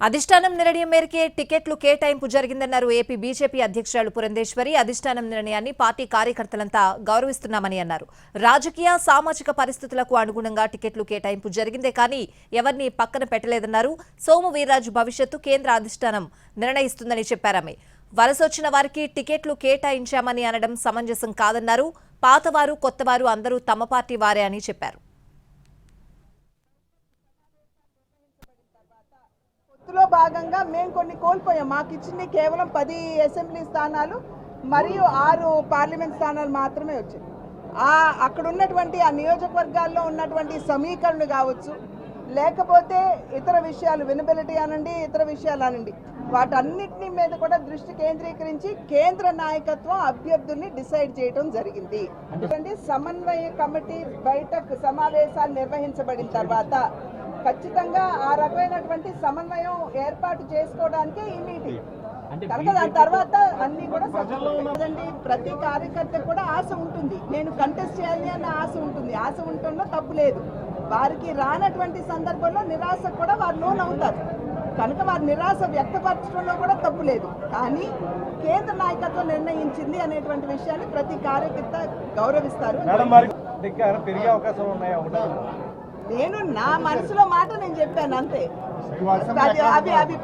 అధిష్టానం నిర్ణయం మేరకే టికెట్లు కేటాయింపు జరిగిందన్నారు ఏపీ బీజేపీ అధ్యక్షురాలు పురంధేశ్వరి. అధిష్టానం నిర్ణయాన్ని పార్టీ కార్యకర్తలంతా గౌరవిస్తున్నామని అన్నారు. రాజకీయ సామాజిక పరిస్థితులకు అనుగుణంగా టికెట్లు కేటాయింపు జరిగిందే కానీ ఎవరిని పక్కన పెట్టలేదన్నారు. సోము వీర్రాజు భవిష్యత్తు కేంద్ర అధిష్టానం నిర్ణయిస్తుందని చెప్పారామె వలసొచ్చిన వారికి టికెట్లు కేటాయించామని అనడం సమంజసం కాదన్నారు. పాతవారు కొత్తవారు అందరూ తమ పార్టీ వారే అని చెప్పారు. పొత్తులో భాగంగా మేము కొన్ని కోల్పోయాం. మాకు ఇచ్చింది కేవలం పది అసెంబ్లీ స్థానాలు మరియు ఆరు పార్లమెంట్ స్థానాలు మాత్రమే వచ్చాయి. ఆ అక్కడ ఉన్నటువంటి ఆ నియోజకవర్గాల్లో ఉన్నటువంటి సమీకరణలు కావచ్చు లేకపోతే ఇతర విషయాలు వినబిలిటీ అనండి ఇతర విషయాలు అనండి వాటన్నిటిని మీద కూడా దృష్టి కేంద్రీకరించి కేంద్ర నాయకత్వం అభ్యర్థుల్ని డిసైడ్ చేయడం జరిగింది. అంటే సమన్వయ కమిటీ బయటకు సమావేశాలు నిర్వహించబడిన తర్వాత ఖచ్చితంగా ఆ రకమైనటువంటి సమన్వయం ఏర్పాటు చేసుకోవడానికే ఈ మీటింగ్ కనుక దాని తర్వాత అన్ని కూడా కదండి ప్రతి కార్యకర్తకు కూడా ఆశ ఉంటుంది. నేను కంటెస్ట్ చేయాలి అన్న ఆశ ఉంటుంది. ఆశ ఉంటుందో తప్పు లేదు. వారికి రానటువంటి సందర్భంలో నిరాశ కూడా వారు లోన్ అవుతారు. కనుక వారి నిరాశ వ్యక్తపరచడంలో కూడా తప్పు లేదు. కానీ కేంద్ర నాయకత్వం నిర్ణయించింది అనేటువంటి విషయాన్ని ప్రతి కార్యకర్త గౌరవిస్తారు. పెరిగే అవకాశం ఉన్నాయా? నేను నా మనసులో మాట నేను చెప్పాను అంతే. అది అవి అవి